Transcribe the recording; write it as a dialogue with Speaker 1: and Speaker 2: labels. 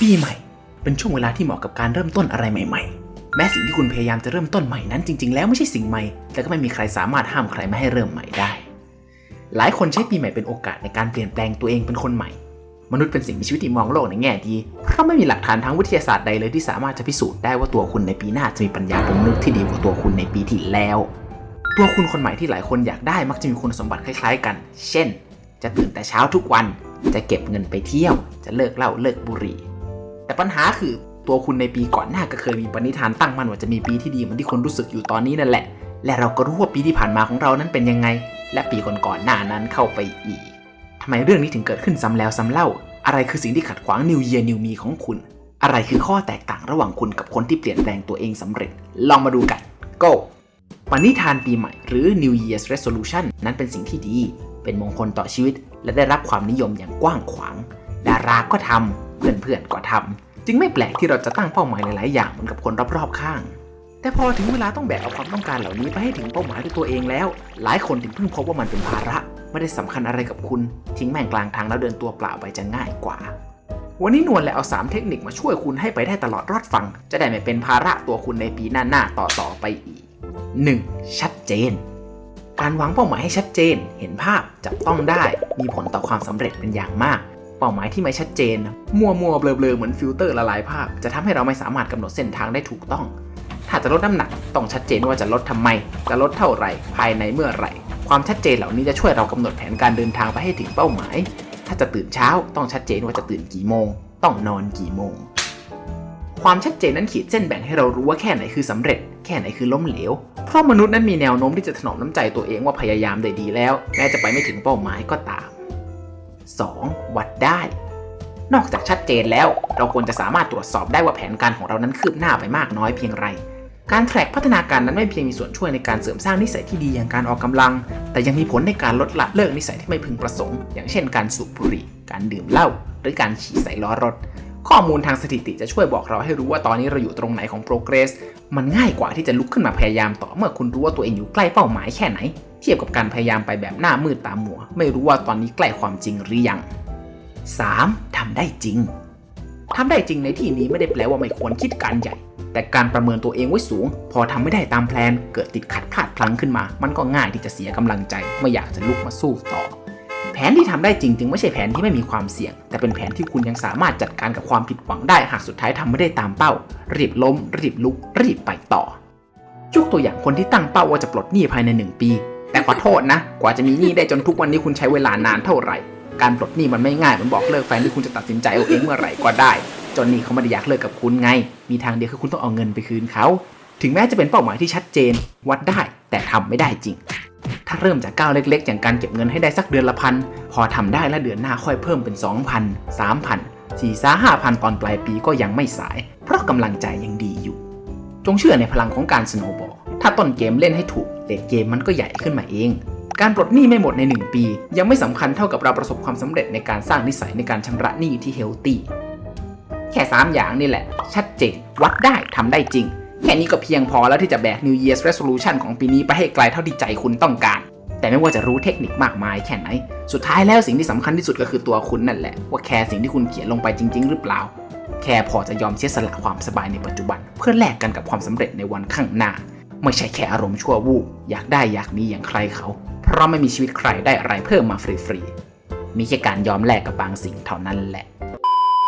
Speaker 1: ปีใหม่ เป็นช่วงเวลาที่เหมาะกับการเริ่มต้นอะไรใหม่ ๆ แม้สิ่งที่คุณพยายามจะเริ่มต้นใหม่นั้นจริง ๆ แล้วไม่ใช่สิ่งใหม่ แต่ก็ไม่มีใครสามารถห้ามใครไม่ให้เริ่มใหม่ได้ หลายคนใช้ปีใหม่เป็นโอกาสในการเปลี่ยนแปลงตัวเองเป็นคนใหม่ มนุษย์เป็นสิ่งมีชีวิตที่มองโลกในแง่ดี เพราะไม่มีหลักฐานทางวิทยาศาสตร์ใดเลยที่สามารถจะพิสูจน์ได้ว่าตัวคุณในปีหน้าจะมีปัญญาเป็นมนุษย์ที่ดีกว่าตัวคุณในปีที่แล้ว ตัวคุณคนใหม่ที่หลายคนอยากได้มักจะมีคุณสมบัติคล้าย ๆ กัน เช่น จะตื่นแต่เช้าทุกวันจะเก็บเงินไปเที่ยว จะเลิกเหล้าเลิกบุหรี่ แต่ปัญหาคือตัวคุณในปีก่อนหน้าก็เคยมีปณิธานตั้งมั่นว่าจะมีปีที่ดีเหมือนที่คุณรู้สึกอยู่ตอนนี้นั่นแหละ และเราก็รู้ว่าปีที่ผ่านมาของเรานั้นเป็นยังไง และปีก่อนๆหน้านั้นเข้าไปอีกทำไมเรื่องนี้ถึงเกิดขึ้นซ้ำแล้วซ้ำเล่า อะไรคือสิ่งที่ขัดขวาง New Year New Me ของคุณ อะไรคือข้อแตกต่างระหว่างคุณกับคนที่เปลี่ยนแปลงตัวเองสำเร็จ ลองมาดูกัน go ปณิธานปีใหม่หรือ New Year's Resolution นั้นเป็นสิ่งที่ดี เป็นมงคลต่อชีวิต และได้รับความนิยมอย่างกว้างขวาง ดาราก็ทำ เพื่อนๆก็ทำจึงไม่แปลกที่เราจะตั้งเป้าหมายหลาย ๆ อย่างเหมือนกับคนรอบๆข้าง แต่พอถึงเวลาต้องแบกเอาความต้องการเหล่านี้ไปให้ถึงเป้าหมายด้วยตัวเองแล้ว หลายคนถึงเพิ่งพบว่ามันเป็นภาระไม่ได้สำคัญอะไรกับคุณ ทิ้งแม่งกลางทางแล้วเดินตัวเปล่าไปจะง่ายกว่า วันนี้นวลเลยเอา 3 เทคนิคมาช่วยคุณให้ไปได้ตลอดรอดฟัง จะได้ไม่เป็นภาระตัวคุณในปีหน้าๆต่อๆไปอีก 1. ชัดเจน การวางเป้าหมายให้ชัดเจน เห็นภาพจับต้องได้ มีผลต่อความสำเร็จเป็นอย่างมาก ป้าหมายที่ไม่ชัดเจน มัวมัวเบลอๆเหมือนฟิลเตอร์ละลายภาพ จะทำให้เราไม่สามารถกำหนดเส้นทางได้ถูกต้อง ถ้าจะลดน้ำหนักต้องชัดเจนว่าจะลดทำไม จะลดเท่าไหร่ ภายในเมื่อไหร่ ความชัดเจนเหล่านี้จะช่วยเรากำหนดแผนการเดินทางไปให้ถึงเป้าหมาย ถ้าจะตื่นเช้าต้องชัดเจนว่าจะตื่นกี่โมง ต้องนอนกี่โมง ความชัดเจนนั้นขีดเส้นแบ่งให้เรารู้ว่าแค่ไหนคือสำเร็จ แค่ไหนคือล้มเหลว เพราะมนุษย์นั้นมีแนวโน้มที่จะถนอมน้ำใจตัวเองว่าพยายามได้ดีแล้ว แม้จะไปไม่ถึงเป้าหมายก็ตาม 2. วัดได้ นอกจากชัดเจนแล้ว เราควรจะสามารถตรวจสอบได้ว่าแผนการของเรานั้นคืบหน้าไปมากน้อยเพียงไร การแทร็กพัฒนาการนั้นไม่เพียงมีส่วนช่วยในการเสริมสร้างนิสัยที่ดีอย่างการออกกำลัง แต่ยังมีผลในการลดละเลิกนิสัยที่ไม่พึงประสงค์ อย่างเช่น การสูบบุหรี่ การดื่มเหล้า หรือการฉี่ใส่ล้อรถ ข้อมูลทางสถิติจะช่วยบอกเราให้รู้ว่าตอนนี้เราอยู่ตรงไหนของ progress มันง่ายกว่าที่จะลุกขึ้นมาพยายามต่อเมื่อคุณรู้ว่าตัวเองอยู่ใกล้เป้าหมายแค่ไหน เทียบกับการพยายามไปแบบหน้ามืดตามัว ไม่รู้ว่าตอนนี้ใกล้ความจริงหรือยัง 3. ทำได้จริงทำได้จริงในที่นี้ไม่ได้แปลว่าไม่ควรคิดการใหญ่ แต่การประเมินตัวเองไว้สูง พอทำไม่ได้ตามแพลน เกิดติดขัดพลาดพลั้งขึ้นมา มันก็ง่ายที่จะเสียกำลังใจ ไม่อยากจะลุกมาสู้ต่อ แผนที่ทำได้จริงจึงไม่ใช่แผนที่ไม่มีความเสี่ยง แต่เป็นแผนที่คุณยังสามารถจัดการกับความผิดหวังได้หากสุดท้ายทำไม่ได้ตามเป้า รีบล้ม รีบลุก รีบไปต่อยกตัวอย่างคนที่ตั้งเป้าว่าจะปลดหนี้ภายใน 1 ปี ขอโทษนะ กว่าจะมีหนี้ได้จนทุกวันนี้คุณใช้เวลานานเท่าไหร่ การปลดหนี้มันไม่ง่ายมันบอกเลิกแฟนที่คุณจะตัดสินใจเอาเองเมื่อไหร่ก็ได้ จนนี่เขาไม่ได้อยากเลิกกับคุณไง มีทางเดียวคือคุณต้องเอาเงินไปคืนเขา ถึงแม้จะเป็นเป้าหมายที่ชัดเจน วัดได้แต่ทำไม่ได้จริง ถ้าเริ่มจากก้าวเล็ก ๆ อย่างการเก็บเงินให้ได้สักเดือนละพัน พอทำได้แล้วเดือนหน้าค่อยเพิ่มเป็น 2,000 3,000 4ซ่า5,000ตอนปลายปีก็ยังไม่สาย เพราะกำลังใจยังดีอยู่ จงเชื่อในพลังของการสโนบอล ถ้าต้นเกมเล่นให้ถูก เลดเกมมันก็ใหญ่ขึ้นมาเอง การปลดหนี้ไม่หมดใน 1 ปี ยังไม่สำคัญเท่ากับเราประสบความสำเร็จในการสร้างนิสัยในการชำระหนี้ที่เฮลตี้แค่ 3 อย่างนี่แหละ ชัดเจนวัดได้ทำได้จริง แค่นี้ก็เพียงพอแล้วที่จะแบก New Year's Resolution ของปีนี้ไปให้ไกลเท่าที่ใจคุณต้องการ แต่ไม่ว่าจะรู้เทคนิคมากมายแค่ไหน สุดท้ายแล้วสิ่งที่สำคัญที่สุดก็คือตัวคุณนั่นแหละ ว่าแคร์สิ่งที่คุณเขียนลงไปจริง ๆ หรือเปล่า แค่พอจะยอมเสียสละความสบายในปัจจุบัน เพื่อแลกกันกับความสำเร็จในวันข้างหน้า ไม่ใช่แค่อารมณ์ชั่ววูบอยากได้อยากมีอย่างใครเขา เพราะไม่มีชีวิตใครได้อะไรเพิ่มมาฟรีๆมีแค่การยอมแลกกับบางสิ่งเท่านั้นแหละ